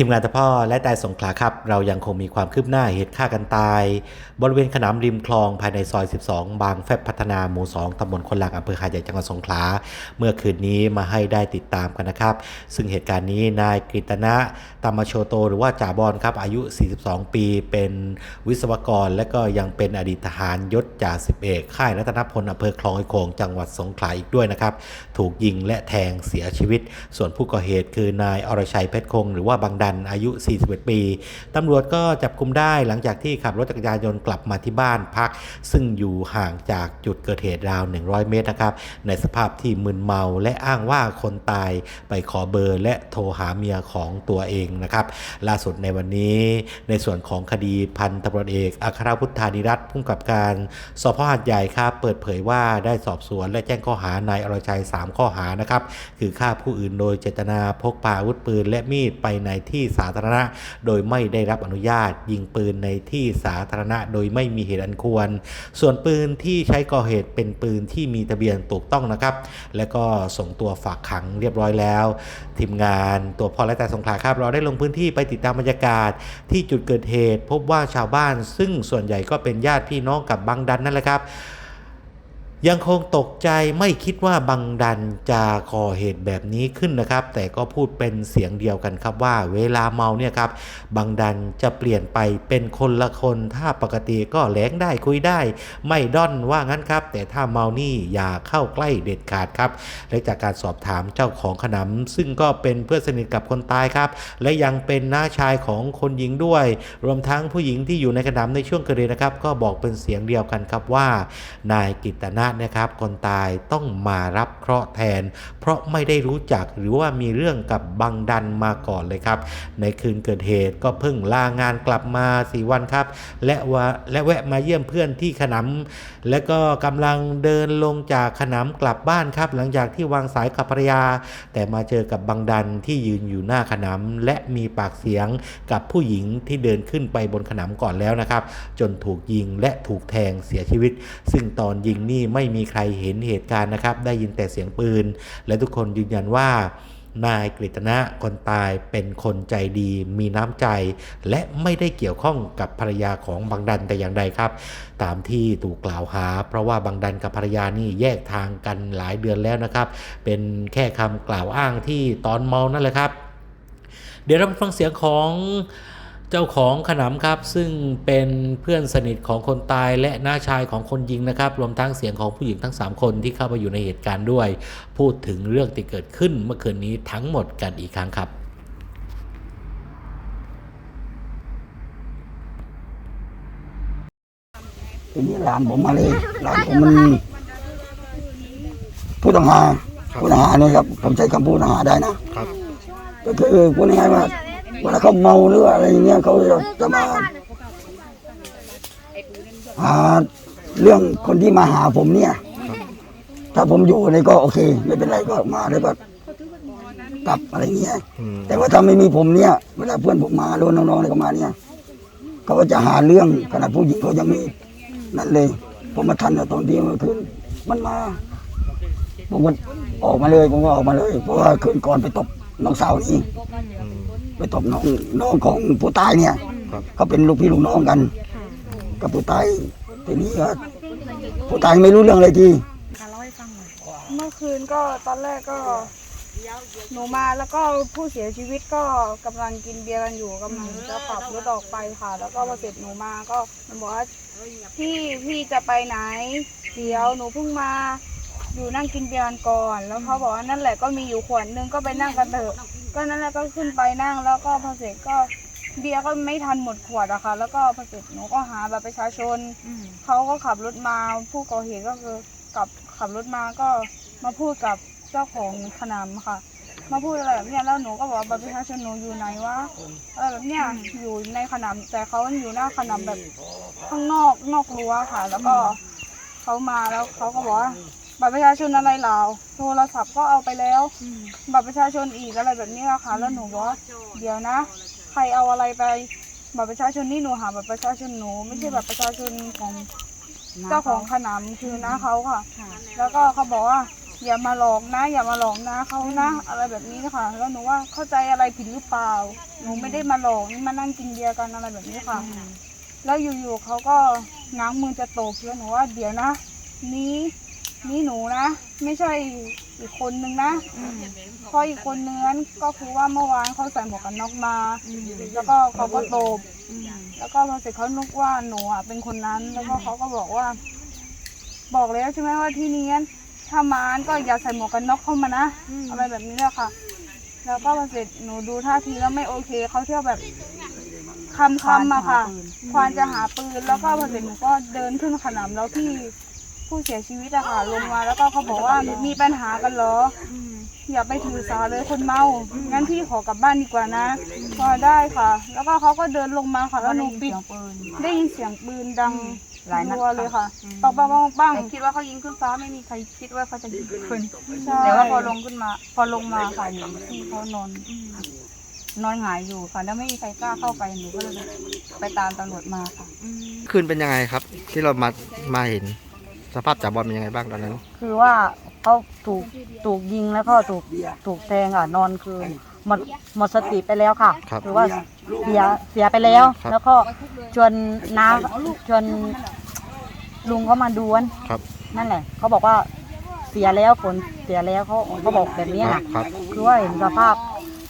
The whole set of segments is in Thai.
ทีมงานตะพ่อและตายสงขลาครับ เรายังคงมีความคืบหน้าเหตุฆ่ากันตาย บริเวณขนามริมคลองภายในซอย 12 บางแฟบพัฒนาหมู่ 2ตำบลคนหลักอำเภอหาดใหญ่จังหวัดสงขลา เมื่อคืนนี้มาให้ได้ติดตามกันนะครับ ซึ่งเหตุการณ์นี้นายกฤตนะตามาโชโต หรือว่าจ่าบอลครับ อายุ 42 ปี เป็นวิศวกร และก็ยังเป็นอดีตทหารยศจ่าสิบเอกค่ายรัตนพลอำเภอคลองไอโขงจังหวัดสงขลาอีกด้วยนะครับ ถูกยิงและแทงเสียชีวิต ส่วนผู้ก่อเหตุคือนายอรชัยเพชรคง หรือว่าบังดันอายุ 41 ปีตำรวจก็จับกุมได้หลังจากที่ขับรถจักรยานยนต์กลับมาที่บ้านพัก ซึ่งอยู่ห่างจากจุดเกิดเหตุราว 100 เมตรนะครับ ในสภาพที่มึนเมาและอ้างว่าคนตายไปขอเบอร์และโทรหาเมียของตัวเองนะครับ ล่าสุดในวันนี้ในส่วนของคดีพันตำรวจเอกอัครพุทธานิรัตน์ผู้กำกับการสพหาดใหญ่ครับเปิดเผยว่าได้สอบสวนและแจ้งข้อหานายอรชัย 3 ข้อหานะครับคือฆ่าผู้อื่นโดยเจตนาพกพาอาวุธปืนและมีดไปในที่สาธารณะ โดยไม่ได้รับอนุญาต ยิงปืนในที่สาธารณะ โดยไม่มีเหตุอันควร ส่วนปืนที่ใช้ก่อเหตุเป็นปืนที่มีทะเบียนถูกต้องนะครับ และก็ส่งตัวฝากขังเรียบร้อยแล้ว ทีมงานตัวพอและแต่สงขลาครับ เราได้ลงพื้นที่ไปติดตามบรรยากาศ ที่จุดเกิดเหตุ พบว่าชาวบ้าน ซึ่งส่วนใหญ่ก็เป็นญาติพี่น้องกับบังดันนั่นแหละครับ ยังคงตกใจไม่คิดว่าบังดันจะก่อเหตุแบบนี้ขึ้นนะครับ แต่ก็พูดเป็นเสียงเดียวกันครับว่าเวลาเมาเนี่ยครับบังดันจะเปลี่ยนไปเป็นคนละคน ถ้าปกติก็แหลงได้คุยได้ ไม่ด้อนว่างั้นครับ แต่ถ้าเมานี่อย่าเข้าใกล้เด็ดขาดครับและจากการสอบถามเจ้าของขนำซึ่งก็เป็นเพื่อนสนิทกับคนตายครับ และยังเป็นน้าชายของคนยิงด้วย รวมทั้งผู้หญิงที่อยู่ในขนำในช่วงเกิดเหตุนะครับ ก็บอกเป็นเสียงเดียวกันครับว่านายกิตนานะครับคนตายต้องมารับเคราะห์แทน เพราะไม่ได้รู้จักหรือว่ามีเรื่องกับบังดันมาก่อนเลยครับ ในคืนเกิดเหตุก็เพิ่งลางานกลับมาสี่วันครับ และว่าและแวะมาเยี่ยมเพื่อนที่ขนำและก็กำลังเดินลงจากขนำกลับบ้านครับ หลังจากที่วางสายกับภรรยา แต่มาเจอกับบังดันที่ยืนอยู่หน้าขนำและมีปากเสียงกับผู้หญิงที่เดินขึ้นไปบนขนำก่อนแล้วนะครับ จนถูกยิงและถูกแทงเสียชีวิต ซึ่งตอนยิงนี่ไม่ไม่มีใครเห็นเหตุการณ์นะครับ ได้ยินแต่เสียงปืน และทุกคนยืนยันว่านายกฤตนะคนตายเป็นคนใจดี มีน้ำใจ และไม่ได้เกี่ยวข้องกับภรรยาของบังดันแต่อย่างใดครับ ตามที่ถูกกล่าวหา เพราะว่าบังดันกับภรรยานี่แยกทางกันหลายเดือนแล้วนะครับ เป็นแค่คำกล่าวอ้างที่ตอนเมานั่นแหละครับ เดี๋ยวเราไปฟังเสียงของ เจ้าของขนำครับซึ่งเป็นเพื่อนสนิทของคนตายและน้าชายของคนยิงนะครับ รวมทั้งเสียงของผู้หญิงทั้ง 3 คนที่เข้ามาอยู่ในเหตุการณ์ด้วย พูดถึงเรื่องที่เกิดขึ้นเมื่อคืนนี้ทั้งหมดกันอีกครั้งครับทีนี้หลานผมมาเลยหลานผมมันผู้ต้องหาผู้ต้องหาเนี่ยครับ ผมใช้คำพูดต้องหาได้นะครับ ก็คือพูดง่ายๆว่า เวลาเขาเมาหรือว่าอะไรอย่างเงี้ยเขาจะจะมาหาเรื่องคนที่มาหาผมเนี่ย ถ้าผมอยู่เนี่ยก็โอเค ไม่เป็นไรก็มาแล้วก็กลับอะไรเงี้ย แต่ว่าถ้าไม่มีผมเนี่ย เวลาเพื่อนผมมาหรือว่าน้องๆอะไรก็มาเนี่ยเขาก็จะหาเรื่องขนาดผู้หญิงเขายังมีนั่นเลย ผมมาทันตอนที่เมื่อคืนมันมาผมก็ออกมาเลยผมก็ออกมาเลย เพราะว่าคืนก่อนไปตบน้องสาวนี่ ไปตบน้องน้องของผู้ตายเนี่ยเขาเป็นลูกพี่ลูกน้องกัน กับผู้ตายทีนี้ก็ผู้ตายไม่รู้เรื่องเลยทีเมื่อคืนก็ตอนแรกก็หนูมาแล้วก็ผู้เสียชีวิตก็กำลังกินเบียร์กันอยู่กำลังจะขับรถออกไปค่ะ แล้วก็พอเสร็จหนูมาก็มันบอกว่าพี่พี่จะไปไหนเดี๋ยวหนูเพิ่งมาอยู่นั่งกินเบียร์กันก่อน แล้วเขาบอกว่านั่นแหละก็มีอยู่ขวดนึงก็ไปนั่งกันเถอะ ก็นั่นแหละก็ขึ้นไปนั่งแล้วก็พอเสร็จก็เบียร์ก็ไม่ทันหมดขวดอะค่ะ แล้วก็พอเสร็จหนูก็หาบัตรประชาชนเขาก็ขับรถมาผู้ก่อเหตุก็คือกลับขับรถมาก็มาพูดกับเจ้าของขนำค่ะ มาพูดอะไรแบบเนี้ยแล้วหนูก็บอกว่าบัตรประชาชนหนูอยู่ไหนวะอะไรแบบเนี้ยอยู่ในขนำแต่เขาอยู่หน้าขนำแบบข้างนอกนอกรั้วค่ะ แล้วก็เขามาแล้วเขาก็บอกว่า บัตรประชาชนอะไรเหล่าโทรศัพท์ก็เอาไปแล้ว บัตรประชาชนอีกอะไรแบบเนี้ยค่ะแล้วหนูบอกว่าเดี๋ยวนะ ใครเอาอะไรไป บัตรประชาชนนี่หนูหาบัตรประชาชนหนูไม่ใช่บัตรประชาชนของเจ้าของขนำคือน้าเขาค่ะ แล้วก็เขาบอกว่าอย่ามาหลอกนะ อย่ามาหลอกนะเขานะอะไรแบบนี้นะคะแล้วหนูว่าเข้าใจอะไรผิดหรือเปล่า หนูไม่ได้มาหลอกนี่มานั่งกินเบียร์กันอะไรแบบนี้ค่ะ แล้วอยู่ๆเขาก็ง้างมือจะตบแล้วหนูว่าเดี๋ยวนะ นี้ นี่หนูนะ ไม่ใช่อีกคนนึงนะเพราะอีกคนนึงนั้นก็คือว่าเมื่อวานเขาใส่หมวกกันน็อกมา แล้วก็เขาก็ตบแล้วก็พอเสร็จเขานึกว่าหนูอะเป็นคนนั้น แล้วก็เขาก็บอกว่า บอกแล้วใช่ไหมว่าที่นี้นั้นถ้ามาก็อย่าใส่หมวกกันน็อกเข้ามานะอะไรแบบนี้แหละค่ะ แล้วก็พอเสร็จหนูดูท่าทีแล้วไม่โอเคเขาเที่ยวแบบคำคำอะค่ะควานจะหาปืนแล้วก็พอเสร็จหนูก็เดินขึ้นขนำแล้วที่ ผู้เสียชีวิตอะค่ะลงมาแล้วก็เขาบอกว่ามีปัญหากันเหรอออย่าไปถือสาเลยคนเมา งั้นพี่ขอกลับบ้านดีกว่านะพอได้ค่ะ แล้วก็เขาก็เดินลงมาค่ะแล้วหนูปิดได้ยินเสียงปืนดังหลายนัดรัวเลยค่ะปังปังปังปังแต่คิดว่าเขายิงขึ้นฟ้าไม่มีใครคิดว่าเขาจะยิงขึ้นใช่แต่ว่าพอลงขึ้นมา พอลงมาค่ะหนูที่เขานอนนอนหงายอยู่ค่ะแล้วไม่มีใครกล้าเข้าไปหนูก็เลยไปตามตำรวจมาค่ะ คืนเป็นยังไงครับ ที่เรามามาเห็น สภาพจ่าบอลเป็นยังไงบ้างตอนนั้น คือว่าเขาถูกถูกยิงแล้วก็ถูกถูกแทงอะนอนคือหมดหมดสติไปแล้วค่ะครับอว่าเสียเสียไปแล้ว ครับ แล้วก็ชวนน้าชวนลุงเขามาดูนครับนั่นแหละเขาบอกว่าเสียแล้วผลเสียแล้วเขาเขาบอกแบบนี้ครันะครับครับ คือว่าเห็นสภาพ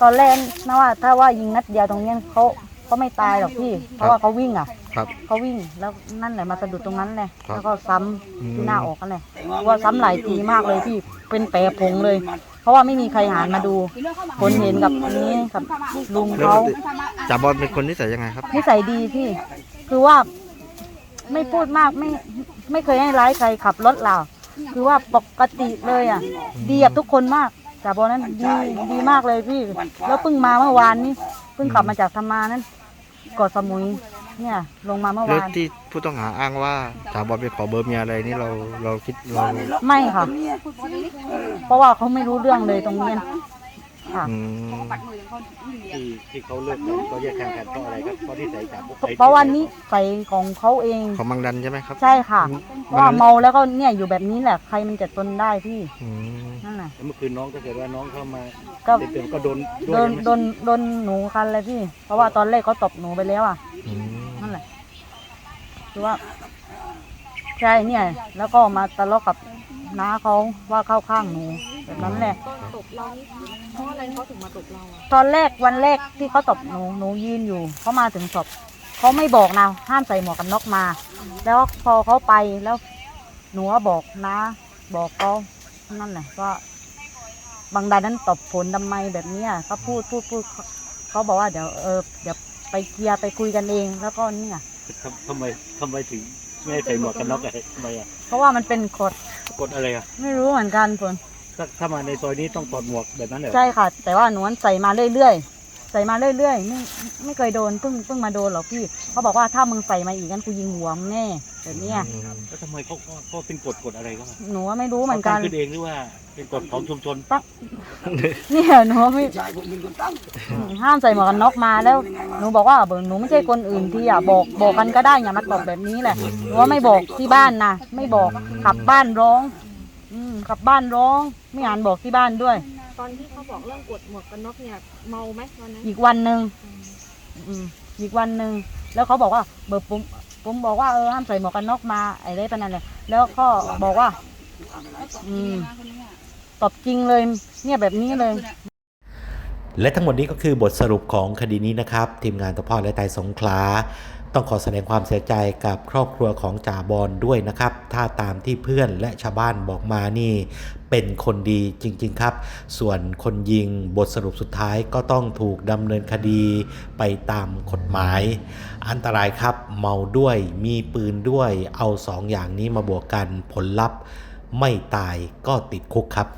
ตอนแรกนะว่าถ้าว่ายิงนัดเดียวตรงเนี้ยเขา เขาไม่ตายหรอกพี่ เพราะว่าเขาวิ่งอะครับ เขาวิ่งแล้วนั่นแหละมาสะดุดตรงนั้นเลยครับแล้วก็ซ้ำอืมที่หน้าอกกันเลยว่าซ้ำหลายทีมากเลยพี่เป็นแผลผงเลย เพราะว่าไม่มีใครหันมาดู คนเห็นกับอันนี้กับลุงแล้วเขาจ่าบอลเป็นคนนิสัยยังไงครับ นิสัยดีพี่ คือว่าไม่พูดมากไม่ไม่เคยให้ร้ายใครขับรถเรา คือว่าปกติเลยอะ ดีกับทุกคนมากจ่าบอลนั้นดีดีมากเลยพี่ แล้วเพิ่งมาเมื่อวานนี้เพิ่งกลับมาจากธรรมานั้น เกาะสมุย เนี่ย ลงมาเมื่อแล้ววาน ที่ผู้ต้องหาอ้างว่าจ่าบอลไปขอเบอร์เมียอะไรนี่เราเราคิดเราไม่ค่ะ เพราะว่าเขาไม่รู้เรื่องเลยตรงนี้ค่ะ อืมที่ที่เขาเลิกกันเขาแยกทางกันเพราะอะไรครับเพราะที่ใส่จับเพราะวันนี้ใส่ของเขาเอง ของบางดันใช่ไหมครับใช่ค่ะอืมเพราะว่าเมาแล้วก็เนี่ยอยู่แบบนี้แหละ ใครมันจะทนได้พี่ อืมนั่น แหละเมื่อคืนน้องถ้าเกิดว่าน้องเข้ามาก็ เต็มๆก็โดนโดนโดนโดนหนูคันเลยพี่ เพราะว่าตอนแรกเขาตบหนูไปแล้วอะ อืมนั่นแหละ คือว่าใช่เนี่ย แล้วก็มาทะเลาะกับน้าเขาว่าเข้าข้างหนูแบบนั้นแหละตอนแรกวันแรกที่เขาตบหนูหนูยืนอยู่เขามาถึงศพเขาไม่บอกนะห้ามใส่หมวกกันน็อกมา แล้วพอเขาไปแล้วหนูก็บอกนะ บอกเขานั่นแหละว่า บางดานั้นตบผลทำไมแบบเนี้ยเขาพูดพูดพูดเขาเขาบอกว่าเดี๋ยวเออเดี๋ยวไปเคลียร์ไปคุยกันเอง แล้วก็เนี่ยทำไมทำไมถึงไม่ให้ใส่หมวกกันน็อกอะทำไมอะเพราะว่ามันเป็นกฎกดอะไรอะไม่รู้เหมือนกันผลถ้าถ้ามาในซอยนี้ต้องถอดหมวกแบบนั้นเหรอใช่ค่ะ แต่ว่าหนูนั้นใส่มาเรื่อยๆใส่มาเรื่อยๆไม่ไม่เคยโดนเพิ่งเพิ่งมาโดนหรอกพี่เขาบอกว่าถ้ามึงใส่มาอีกงั้นกูยิงหัวมึงแน่ แบบเนี้ยอืมแล้วทำไมเขาเขาเขาเป็นกฎกฎอะไรก็หนูว่าไม่รู้เหมือนกัน ขาตั้งขึ้นเองหรือว่าเป็นกฎของชุมชน เนี่ยหนูไม่ชายผมเป็นคนตั้งห้ามใส่หมวกกันน็อกมาแล้ว หนูบอกว่าเบอร์หนูไม่ใช่คนอื่นที่อะบอกบอกกันก็ได้อย่ามาตบแบบนี้แหละหนูว่าไม่บอกที่บ้านนะไม่บอกกลับบ้านร้อง อืมกลับบ้านร้อง ไม่อ่านบอกที่บ้านด้วย ตอนที่เขาบอกเรื่องกดหมวกกันน็อกเนี่ยเมาไหมวันนั้นอีกวันหนึ่งอืมอีกวันหนึ่งแล้วเขาบอกว่าเบอร์ผมผมบอกว่าเออห้ามใส่หมวกกันน็อกมาไอ้เล่ปนนั่นเลยแล้วก็บอกว่า อืมตอบจริงเลย เนี่ยแบบนี้เลย และทั้งหมดนี้ก็คือบทสรุปของคดีนี้นะครับ ทีมงานตะพ่อและไตสงขลา ต้องขอแสดงความเสียใจกับครอบครัวของจ่าบอลด้วยนะครับ ถ้าตามที่เพื่อนและชาวบ้านบอกมานี่ เป็นคนดีจริง ๆ ครับ ส่วนคนยิงบทสรุปสุดท้ายก็ต้องถูกดำเนินคดีไปตามกฎหมาย อันตรายครับเมาด้วยมีปืนด้วยเอาสองอย่างนี้มาบวกกันผลลัพธ์ ไม่ตายก็ติดคุกครับ